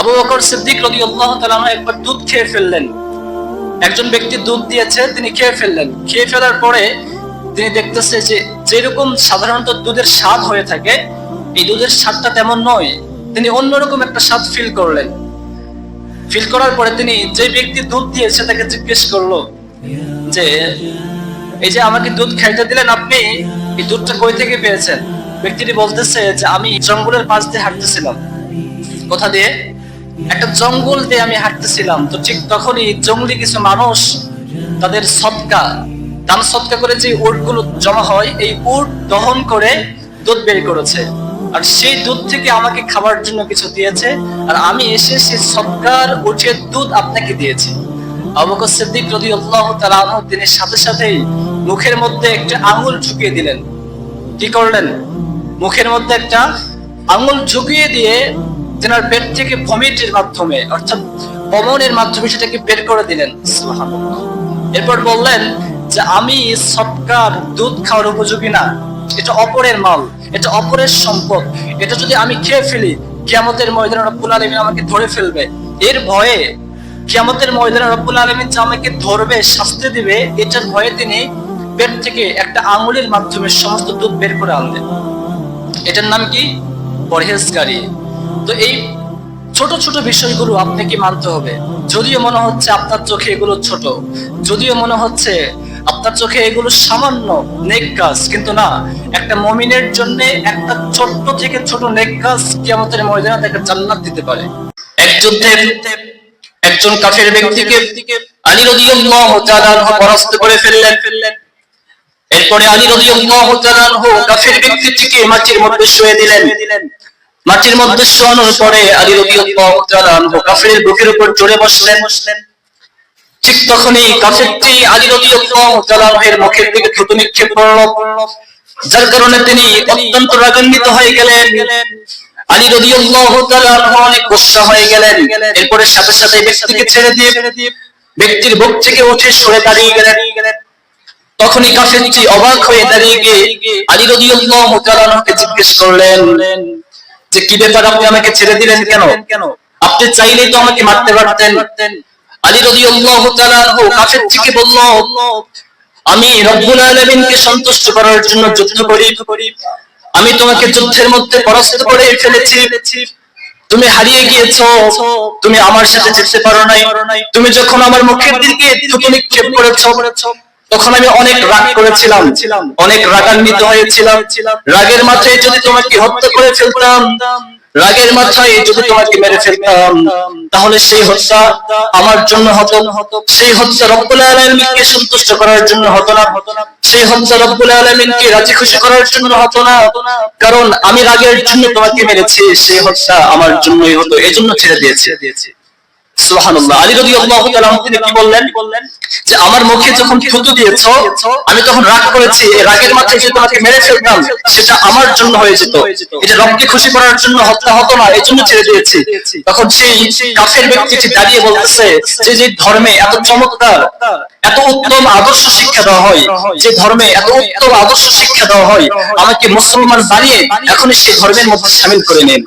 আবু বকর সিদ্দিক তাআলা আনহু একবার দুধ খেয়ে ফেললেন। একজন ব্যক্তি দুধ দিয়েছে, তিনি খেয়ে ফেললেন। খেয়ে ফেলার পরে তিনি দেখতেছে যে যেরকম সাধারণত দুধের স্বাদ হয়ে থাকে, এই দুধের স্বাদটা তেমন নয়। তিনি অন্যরকম একটা স্বাদ ফিল করলেন। ফিল করার পরে তিনি যে ব্যক্তি দুধ দিয়েছে তাকে জিজ্ঞেস করল যে, এই যে আমাকে দুধ খাইতে দিলেন আপনি, এই দুধটা কই থেকে পেয়েছেন? ব্যক্তিটি বলতেছে যে, আমি জঙ্গলের পাশ দিয়ে হাঁটতেছিলাম। কোথা দিয়ে? একটা জঙ্গল দিয়ে আমি হাঁটতেছিলাম। তো ঠিক তখনই জঙ্গলি কিছু মানুষ তাদের সৎকা, দান সৎকা করে যে উটগুলো জমা হয়, এই উট দহন করে দুধ বের করেছে। আর সেই দুধ থেকে আমাকে খাবার জন্য কিছু দিয়েছে, আর আমি এসে সেই সৎকার উঠের দুধ আপনাকে দিয়েছি। আবু সিদ্দিক রাদিয়াল্লাহু তাআলা আনহু তিনি সাথে সাথেই মুখের মধ্যে একটা আঙুল ঢুকিয়ে দিলেন। কি করলেন? মুখের মধ্যে একটা আঙুল ঝুঁকিয়ে দিয়ে তেনার পেট থেকে ভমিটের মাধ্যমে, অর্থাৎ বমনের মাধ্যমে সেটাকে বের করে দিলেন। এরপর বললেন যে, আমি সৎকার দুধ খাওয়ার উপযোগী না। এটা অপরের মাল, এটা অপরের সম্পদ। এটা যদি আমি খেয়ে ফেলি, কিয়ামতের ময়দানে রব্বুল আলামিন আমাকে ধরে ফেলবে। এর ভয়ে কিয়ামতের ময়দানে রব্বুল আলামিন যে আমাকে ধরবে, শাস্তি দিবে, এটার ভয়ে তিনি পেট থেকে একটা আঙুলের মাধ্যমে সমস্ত দুধ বের করে আনলেন। এটার নাম কি? পরহেজগারি। তো এই ছোট ছোট বিষয়গুলো আপনাকে মানতে হবে। যদিও মনে হচ্ছে আপনার চোখে এগুলো ছোট, যদিও মনে হচ্ছে আপনার চোখে এগুলো সামান্য নেক কাজ কিন্তু না, একটা মমিনের জন্য একটা ছোট্ট থেকে ছোট নেক কাজ কিয়ামতের ময়দানে তাকে জান্নাত দিতে পারে। এক একজন কাফের ব্যক্তিকে আলী রাদিয়াল্লাহু তাআলা পরাস্ত করে ফেললেন। ফেললেন এরপরে আলী রাদিয়াল্লাহু তাআলা কাফের ব্যক্তিটিকে মাটির মধ্যে শুয়ে দিলেন। মাটির মধ্যে শোয়ানোর পরে আলী তাআলা কাফেরের বুকের উপর চড়ে বসলেন। ঠিক তখনই কাফেরটি আলী রাদিয়াল্লাহু তাআলা মুখের দিকে থুতু নিক্ষেপ করল। যার কারণে তিনি অত্যন্ত রাগান্বিত হয়ে গেলেন। আলী অনেক হয়ে গেলেন। এরপরে সাথে সাথে ব্যক্তিকে ছেড়ে দিয়ে ব্যক্তির বুক থেকে উঠে সরে দাঁড়িয়ে গেলেন। তখনই কাফেরটি অবাক হয়ে দাঁড়িয়ে গিয়ে আলী রাদিয়াল্লাহু জিজ্ঞেস করলেন যে কি ব্যাপার আপনি আমাকে ছেড়ে দিলেন কেন? কেন আপনি চাইলেই তো আমাকে মারতে পারতেন। আলী রাদিয়াল্লাহু তাআলা আনহু কাফেরটিকে বলল, আমি রব্বুল আলামিনকে সন্তুষ্ট করার জন্য যুদ্ধ করি। আমি তোমাকে যুদ্ধের মধ্যে পরাস্ত করে ফেলেছি। তুমি হারিয়ে গিয়েছো। তুমি আমার সাথে যেতে পারো নাই। তুমি যখন আমার মুখের দিকে থুতু নিক্ষেপ করেছ তখন আমি অনেক রাগ করেছিলাম, অনেক রাগান্বিত হয়েছিলাম। রাগের মাথায় যদি তোমাকে হত্যা করে ফেলতাম, রাগের মাথায় যদি তোমাকে মেরে ফেলতাম, তাহলে সেই হত্যা আমার জন্য হতো সেই হত্যা রব্বুল আলামিনকে সন্তুষ্ট করার জন্য হতো না। সেই হত্যা রব্বুল আলামিনকে রাজি খুশি করার জন্য হতো না। কারণ আমি রাগের জন্য তোমাকে মেরেছি, সেই হত্যা আমার জন্যই হতো, এজন্য ছেড়ে দিয়েছি। সুবহানাল্লাহ। আলী রাদিয়াল্লাহু তাআলা আনহু তিনি কি বললেন? যে আমার মুখে যখন থুতু দিয়েছ আমি তখন রাগ করেছি রাগের মাথায় যে তোমাকে মেরে ফেলতাম সেটা আমার জন্য হয়ে যেত। এটা রবকে খুশি করার জন্য হত্যা হতো না এই জন্য ছেড়ে দিয়েছি। তখন সেই কাফের ব্যক্তিটি দাঁড়িয়ে বলতেছে যে যে ধর্মে এত চমৎকার এত উত্তম আদর্শ শিক্ষা দেওয়া হয় যে ধর্মে এত উত্তম আদর্শ শিক্ষা দেওয়া হয় আমাকে মুসলমান বানিয়ে এখনই সেই ধর্মের মধ্যে সামিল করে নেন।